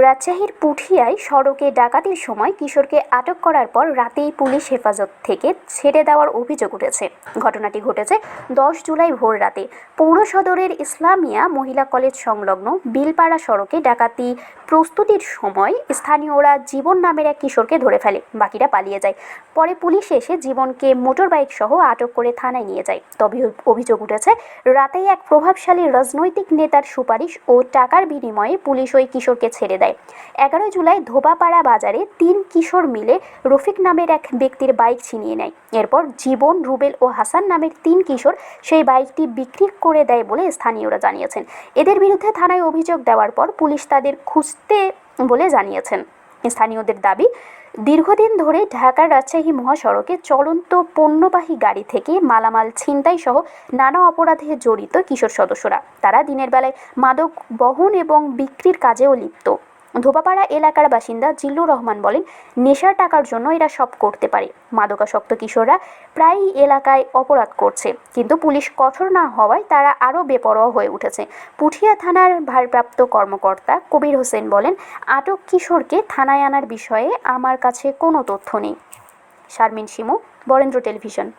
রাজশাহীর পুঠিয়ায় সড়কে ডাকাতির সময় কিশোরকে আটক করার পর রাতেই পুলিশ হেফাজত থেকে ছেড়ে দেওয়ার অভিযোগ উঠেছে। ঘটনাটি ঘটেছে দশ জুলাই ভোর রাতে। পৌর সদরের ইসলামিয়া মহিলা কলেজ সংলগ্ন বিলপাড়া সড়কে ডাকাতি প্রস্তুতির সময় স্থানীয়রা জীবন নামের এক কিশোরকে ধরে ফেলে। বাকিরা পালিয়ে যায়। পরে পুলিশ এসে জীবনকে মোটরবাইক সহ আটক করে থানায় নিয়ে যায়। তবে অভিযোগ উঠেছে, রাতেই এক প্রভাবশালী রাজনৈতিক নেতার সুপারিশ ও টাকার বিনিময়ে পুলিশ ওই কিশোরকে ছেড়ে দেয়। এগারো জুলাই ধোবাপাড়া বাজারে তিন কিশোর মিলে রফিক নামের এক ব্যক্তির বাইক ছিনিয়ে নেয়। এরপর জীবন, রুবেল ও হাসান নামের তিন কিশোর সেই বাইকটি বিক্রি করে দেয় বলে স্থানীয়রা জানিয়েছেন। এদের বিরুদ্ধে থানায় অভিযোগ দেওয়ার পর পুলিশ তাদের খুঁজতে বলে জানিয়েছেন। স্থানীয়দের দাবি, দীর্ঘদিন ধরে ঢাকার রাজশাহী মহাসড়কে চলন্ত পণ্যবাহী গাড়ি থেকে মালামাল ছিনতাই সহ নানা অপরাধে জড়িত কিশোর সদস্যরা। তারা দিনের বেলায় মাদক বহন এবং বিক্রির কাজেও লিপ্ত। ধোপাপাড়া এলাকার বাসিন্দা জিল্লুর রহমান বলেন, নেশার টাকার জন্য এরা সব করতে পারে। মাদকাসক্ত কিশোররা প্রায়ই এলাকায় অপরাধ করছে। কিন্তু পুলিশ কঠোর না হওয়ায় তারা আরও বেপরোয়া হয়ে উঠেছে। পুঠিয়া থানার ভারপ্রাপ্ত কর্মকর্তা কবির হোসেন বলেন, আটক কিশোরকে থানায় আনার বিষয়ে আমার কাছে কোনো তথ্য নেই। শারমিন শিমু, বরেন্দ্র টেলিভিশন।